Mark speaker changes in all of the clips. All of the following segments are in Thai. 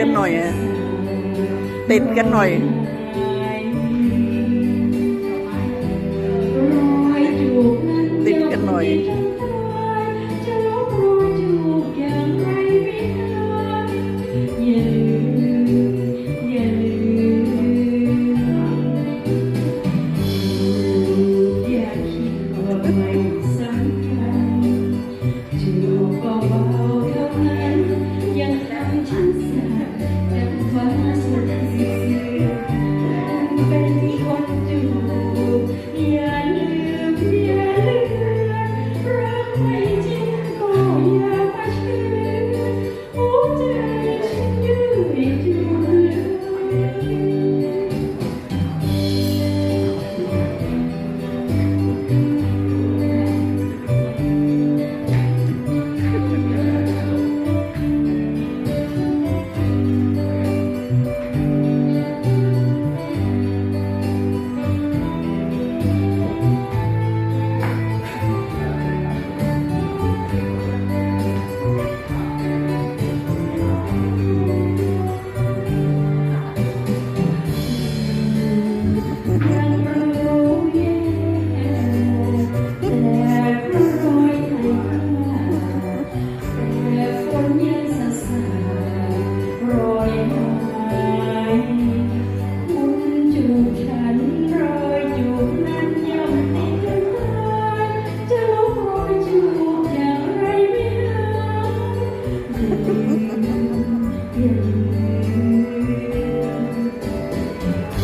Speaker 1: กันหน่อยติดกันหน่อย
Speaker 2: friend.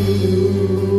Speaker 2: you.